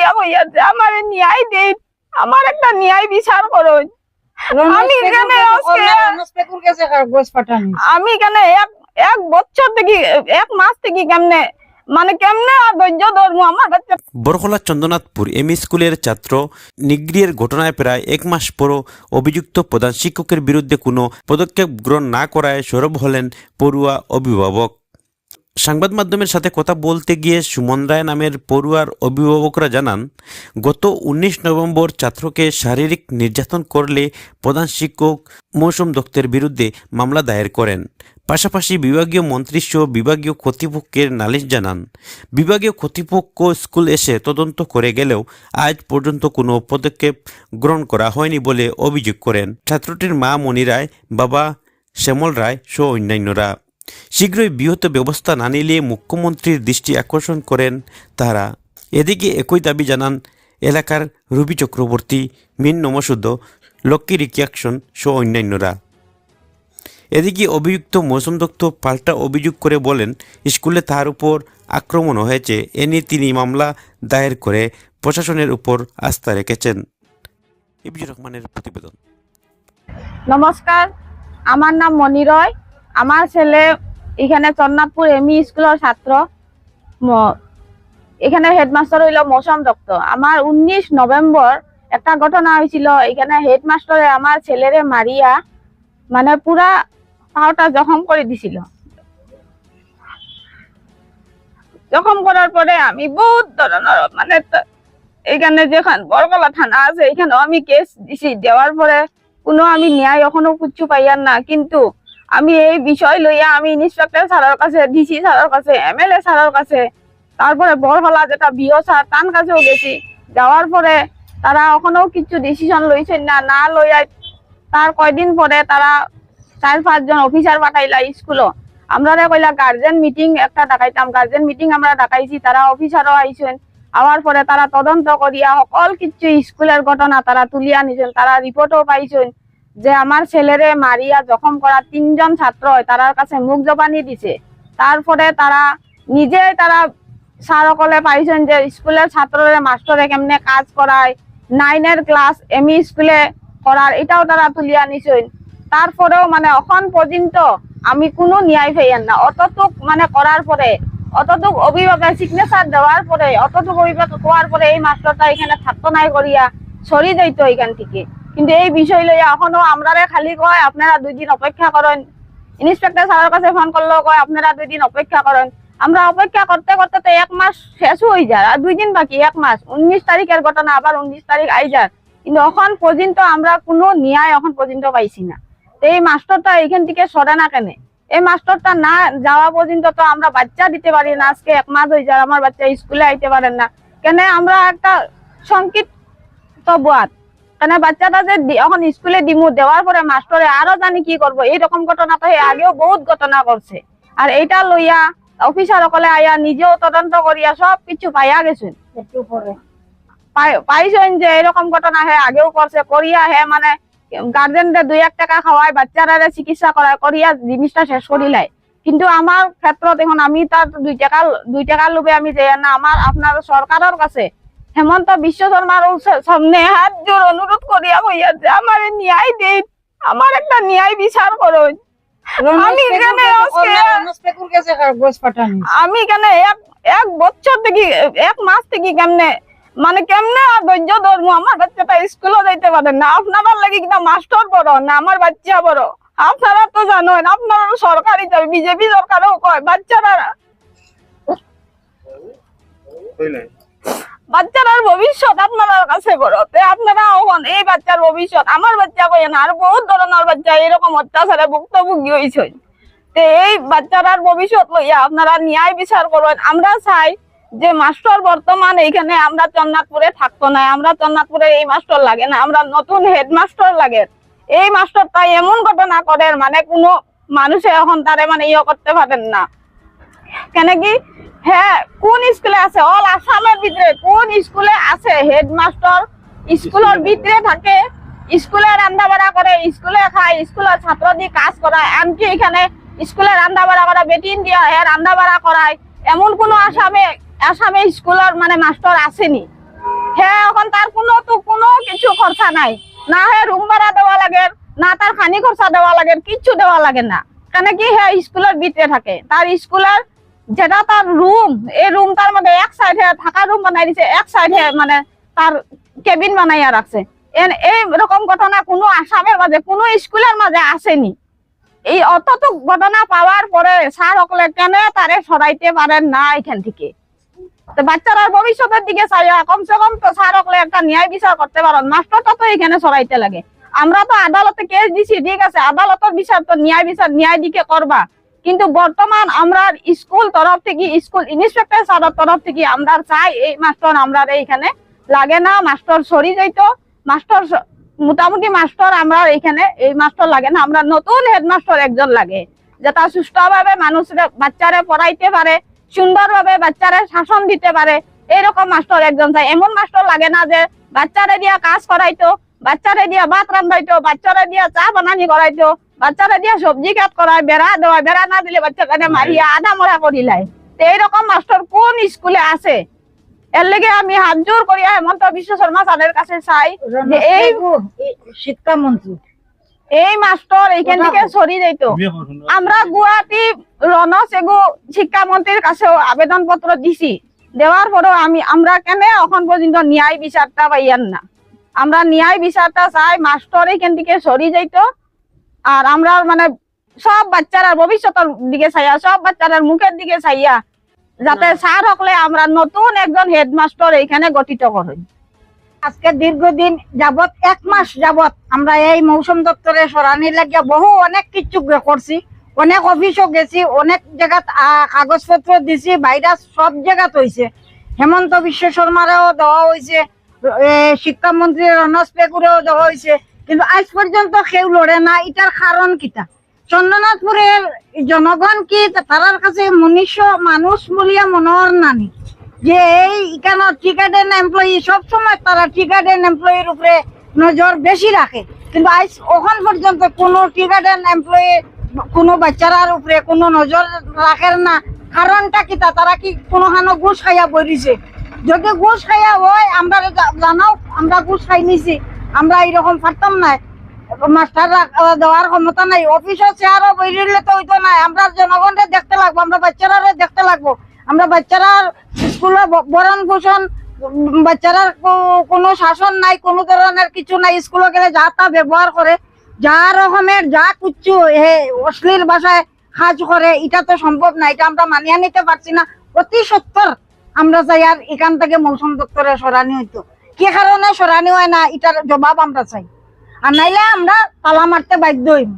করিয়া কইয়াছে আমার ন্যায় দিন আমার একটা ন্যায় বিচার করুন আমি এখানে আমি কেন এক এক বছর থেকে এক মাস থেকে কেমনে মানে কেমনে ধৈর্য ধরবো আমার বাচ্চা বরখলা চন্দ্রনাথপুর এম স্কুলের ছাত্র নিগ্রিয়ের ঘটনায় প্রায় এক মাস পরও অভিযুক্ত প্রধান শিক্ষকের বিরুদ্ধে কোনো পদক্ষেপ গ্রহণ না করায় সরব হলেন পড়ুয়া অভিভাবক। সংবাদ মাধ্যমের সাথে কথা বলতে গিয়ে সুমন রায় নামের পড়ুয়ার অভিভাবকরা জানান, গত উনিশ নভেম্বর ছাত্রকে শারীরিক নির্যাতন করলে প্রধান শিক্ষক মৌসুম দত্তের বিরুদ্ধে মামলা দায়ের করেন। পাশাপাশি বিভাগীয় মন্ত্রী সহ বিভাগীয় কর্তৃপক্ষের নালিশ জানান, বিভাগীয় কর্তৃপক্ষ স্কুল এসে তদন্ত করে গেলেও আজ পর্যন্ত কোনো পদক্ষেপ গ্রহণ করা হয়নি বলে অভিযোগ করেন। ছাত্রটির মা মণি রায়, বাবা শ্যামল রায় সহ অন্যান্যরা। শীঘ্রই বৃহৎ ব্যবস্থা না নিলে মুখ্যমন্ত্রীর দৃষ্টি আকর্ষণ করেন তারা। এদিকে একই দাবি জানান এলাকার রবি চক্রবর্তী, মিন নমসুদ্দ লক্ষ্মী রিকিয়াকশন সহ অন্যান্যরা। এদিকে অভিযুক্ত মৌসুম দত্ত পাল্টা অভিযোগ করে বলেন, স্কুলে তার উপর আক্রমণ হয়েছে, এ নিয়ে তিনি মামলা দায়ের করে প্রশাসনের উপর আস্থা রেখেছেন। ইবিজুর রহমানের প্রতিবেদন। নমস্কার, আমার নাম মনি রয়। আমার ছেলে এখানে চন্নাথপুর এমই স্কুলের ছাত্র এখানে হেডমাস্টার হইল মৌসুম দত্ত। আমার উনিশ নভেম্বর একটা ঘটনা হয়েছিল এখানে হেডমাস্টারে আমার ছেলেরে মারিয়া মানে পুরা পাওটা জখম করে দিছিল। জখম করার পরে আমি বহুত ধরনের মানে এখানে যেখান বরকলা থানা আছে, এখানেও আমি কেস দিছি। দেওয়ার পরে কোনো আমি ন্যায় এখনও কিচ্ছু পাইয়ার না, কিন্তু আমি এই বিষয় লইয়া আমি ইন্সপেক্টর স্যারের কাছে ডিসি স্যারের কাছে এমএলএ স্যারের কাছে, তারপরে বড়হলা যেটা বিও স্যার, তার কাছেও গেছি। যাওয়ার পরে তারা এখনও কিছু ডিসিশন লইছেন না না লইয়া তার কয়দিন পরে তারা চার পাঁচজন অফিসার পাঠাইলা স্কুলও আমরা কইলা গার্জেন মিটিং একটা ডাকাইতাম গার্জেন মিটিং আমরা ডাকাইছি তারা অফিসারও আইছেন। আওয়ার পরে তারা তদন্ত করিয়া সকল কিছু স্কুলের ঘটনা তারা তুলিয়া নিছেন, তারা রিপোর্টও পাইছেন। যে আমার ছেলেরে মারিয়া জখম করা তিনজন ছাত্র তারার কাছে মুখ জবানি দিছে। তারপরে তারা নিজেই তারা স্যারসকলে পাইছেন যে স্কুলের ছাত্ররে মাস্টরে কেমনে কাজ করায়, নাইনের ক্লাস এমই স্কুলে করার, এটাও তারা তুলিয়া নিছেন। তারপরেও মানে এখন পর্যন্ত আমি কোনো ন্যায় পাইয়ান না। অতটুক মানে করার পরে, অতটুক অভিভাবকের সিগনেচার দেওয়ার পরে, অতটুক অভিভাবক কোয়ার পরে এই মাস্টারটা এখানে থাকতো নাই করিয়া সরি যাইতো এখান থেকে। কিন্তু এই বিষয় লইয়া এখনও আমরা খালি কয়, আপনারা দুই দিন অপেক্ষা করেন। ইন্সপেক্টর স্যারের কাছে ফোন করলেও কয়, আপনারা দুই দিন অপেক্ষা করেন। আমরা অপেক্ষা করতে করতে তো এক মাস শেষ হয়ে যায়, আর দুই দিন বাকি, এক মাস। উনিশ তারিখের ঘটনা, আবার উনিশ তারিখ আই যায় কিন্তু এখন পর্যন্ত আমরা কোনো ন্যায় এখন পর্যন্ত পাইছি না। তো এই মাস্টারটা এইখান থেকে সরে না কেন। এই মাস্টারটা না যাওয়া পর্যন্ত তো আমরা বাচ্চা দিতে পারি না, আজকে এক মাস হয়ে যায়, আমার বাচ্চা স্কুলে আইতে পারেন না। কেন আমরা একটা সংকিত বোয়াত। কেন বাচ্চাটা যে এখন স্কুলে দিমু দেওয়ার পরে মাস্টরে আরও জানি কি করব। এইরকম ঘটনা তো আগেও বহুত ঘটনা করছে আর এইটা লইয়া অফিসার সকলে আয়া নিজেও তদন্ত করিয়া সব কিছু পাইয়া গেছেন পাইছেন যে এরকম ঘটনা হে আগেও করছে করিয়া হে মানে গার্জেনদের দুই এক টাকা খাওয়ায় বাচ্চারা চিকিৎসা করায় করিয়া জিনিসটা শেষ করিলাই কিন্তু আমার ক্ষেত্ৰত এখন আমি তার দুই টাকা দুই টাকার লোভে আমি যাই না আমার আপনার সরকারের কাছে হেমন্ত বিশ্ব শর্মার সামনে হাত জোর অনুরোধ করিয়া হইয়া যে আমার ন্যায় দিন আমার একটা ন্যায় বিচার করুন। আমি এখানে আমি এক এক বছর থেকে এক মাস থেকে কেমনে মানে কেমনে ধৈর্য ধরবো? আমার বাচ্চাটা স্কুলে যাইতে পারে না। আপনারা লাগি কিনা মাস্টার বড় না আমার বাচ্চা বড় আপনারা তো জানেন আপনারা সরকারি যাবে বিজেপি সরকারও কয় বাচ্চারা বাচ্চারার ভবিষ্যৎ আপনার কাছে বড়। আপনারা এখন এই বাচ্চার ভবিষ্যৎ। আমার বাচ্চা কই না, আর বহুত ধরনের বাচ্চা, এরকম অত্যাচারে ভুক্তভোগী হয়েছে তে এই বাচ্চারার ভবিষ্যৎ লইয়া আপনারা ন্যায় বিচার করবেন। আমরা চাই যে মাস্টার বর্তমান এইখানে, আমরা চন্নাথপুরে থাকতো না, আমরা চন্নাথপুরে এই মাস্টার লাগে না, আমরা নতুন হেডমাস্টার লাগে। এই মাস্টারটা এমন ঘটনা করে মানে কোনো মানুষে এখন তারে মানে ইয়ে করতে পারেন না। কেন কি হ্যাঁ কোন স্কুলে আছে? অল আসামের ভিতরে কোন স্কুলে আছে? হেডমাস্টার স্কুলের ভিতরে থাকে। স্কুলে রান্না বাড়া করে স্কুলে খায় স্কুলের ছাত্র দিয়ে কাজ করায়। এমনকি এখানে স্কুলে রান্না বাড়া করা বেটিন দিয়া হ্যাঁ রান্না বাড়া করায়। এমন কোনো আসামে আসামে স্কুলের মানে মাস্টার আসেনি। হ্যাঁ এখন তার কোনো তো কোনো কিছু খরচা নাই। না হে রুম ভাড়া দেওয়া লাগে না তার খানি খরচা দেওয়া লাগে কিচ্ছু দেওয়া লাগে না। কেন কি হ্যাঁ স্কুলের ভিতরে থাকে। তার স্কুলের যেটা তার রুম এই রুম তার মধ্যে এক সাইডে থাকা রুম বানাই দিছে, এক সাইডে মানে তার কেবিন বানাইয়া রাখছে। এই রকম ঘটনা কোনো আসামের মাঝে, কোনো স্কুলের মাঝে আসেনি। এই অতটুক ঘটনা পাওয়ার পরে স্যার সকলে কেন তারে সরাইতে পারেন না এখান থেকে? তো বাচ্চারা ভবিষ্যতের দিকে কমসে কম তো স্যার সকলে একটা ন্যায় বিচার করতে পারেন। মাস্টারটা তো এখানে সরাইতে লাগে। আমরা তো আদালতে কেস দিছি, ঠিক আছে, আদালতের বিচার তো ন্যায় বিচার, ন্যায় দিকে করবা। কিন্তু বর্তমান আমরা স্কুল তরফ থেকে, স্কুল ইন্সপেক্টর স্যারের তরফ থেকে আমরা চাই, এই মাস্টার আমরা এইখানে লাগে না, মাস্টার সরি যাইতো, মাস্টার মোটামুটি মাস্টার আমরা এখানে এই মাস্টার লাগে না, আমরা নতুন হেডমাস্টার একজন লাগে যেটা সুস্থভাবে মানুষরা বাচ্চারা পড়াইতে পারে, সুন্দরভাবে বাচ্চারা শাসন দিতে পারে, এরকম মাস্টার একজন চাই। এমন মাস্টার লাগে না যে বাচ্চারা দিয়া কাজ করাইতো, বাচ্চারা দিয়া ভাত রান্ধাইতো বাচ্চারা দিয়া চা বানানি করাইতো বাচ্চারা দিয়া সবজি কাট করায় বেড়া দেওয়া বেড়া না দিলে বাচ্চাটাকে মারিয়া আধা মরা করিলাই এইরকম মাস্টার কোন স্কুলে আছে? এর লেগে আমি হাত জোর করিয়া হেমন্ত বিশ্ব শর্মা স্যারের কাছে চাই যে এই শিক্ষামন্ত্রী এই মাস্টার এইখান থেকে সরি যাইতো। আমরা গুয়াহাটি শিক্ষামন্ত্রীর কাছেও আবেদন পত্র দিছি। দেওয়ার পরেও আমি আমরা কেন এখন পর্যন্ত ন্যায় বিচারটা পাইয়ান না। আমরা ন্যায় বিচারটা চাই মাস্টার এইখান থেকে সরি যাইতো। আর আমরা মানে সব বাচ্চারা ভবিষ্যতের দিকে চাইয়া সব বাচ্চারার মুখের দিকে চাইয়া যাতে স্যার হকলে আমরা নতুন একজন হেডমাস্টার এইখানে গঠিত করি। আজকে দীর্ঘদিন যাবত এক মাস যাবত আমরা এই মৌসুম দপ্তরে সরানি লাগিয়া বহু অনেক কিছু করছি অনেক অফিসও গেছি অনেক জায়গাত কাগজপত্র দিছি ভাইরাস সব জায়গাত হয়েছে হেমন্ত বিশ্ব শর্মারেও দেওয়া হয়েছে শিক্ষামন্ত্রী রনজ পেগুরেও দেওয়া হয়েছে কিন্তু আজ পর্যন্ত কেউ লড়ে না, এটার কারণ কিটা? চন্দ্রনাথপুরের জনগণ কি তারার কাছে মনুষ্য মানুষ বলিয়া মনোহর নানি? যে এই কেন টিকাডেন এমপ্লয়ি সবসময় তারা টিকাডেন এমপ্লয়ির উপরে নজর বেশি রাখে। কিন্তু আজ ওখান পর্যন্ত কোনো টিকাডেন এমপ্লয়ি কোনো বাচ্চারার উপরে কোনো নজর রাখে না। কারণটা কি তারা কি কোনো হানো ঘুষ খাইয়া বলিছে যদি ঘুষ খাইয়া হয় আমরা জানাও, আমরা ঘুষ খাই নিছি আমরা এরকম পারতাম না। মাস্টার দেওয়ার ক্ষমতা নাই অফিসের চেয়ারও বইলে তো হইতো নাই আমরা জনগণকে দেখতে লাগবো, আমরা বাচ্চারা দেখতে লাগবো। আমরা বাচ্চারা স্কুলে বরণ পোষণ বাচ্চারা কোনো শাসন নাই, কোনো ধরনের কিছু নাই। স্কুলে গেলে যা তা ব্যবহার করে, যা রকমের, যা কুচ্ছু হে অশ্লীল ভাষায় কাজ করে, এটা তো সম্ভব না। এটা আমরা মানিয়ে নিতে পারছি না। অতি সত্তর আমরা চাই আর এখান থেকে মৌসুম দপ্তরে সরানি হইতো। কি কারণে সরানি হয় না, এটার জবাব আমরা চাই। আর নাইলে আমরা পালা মারতে বাধ্য হইব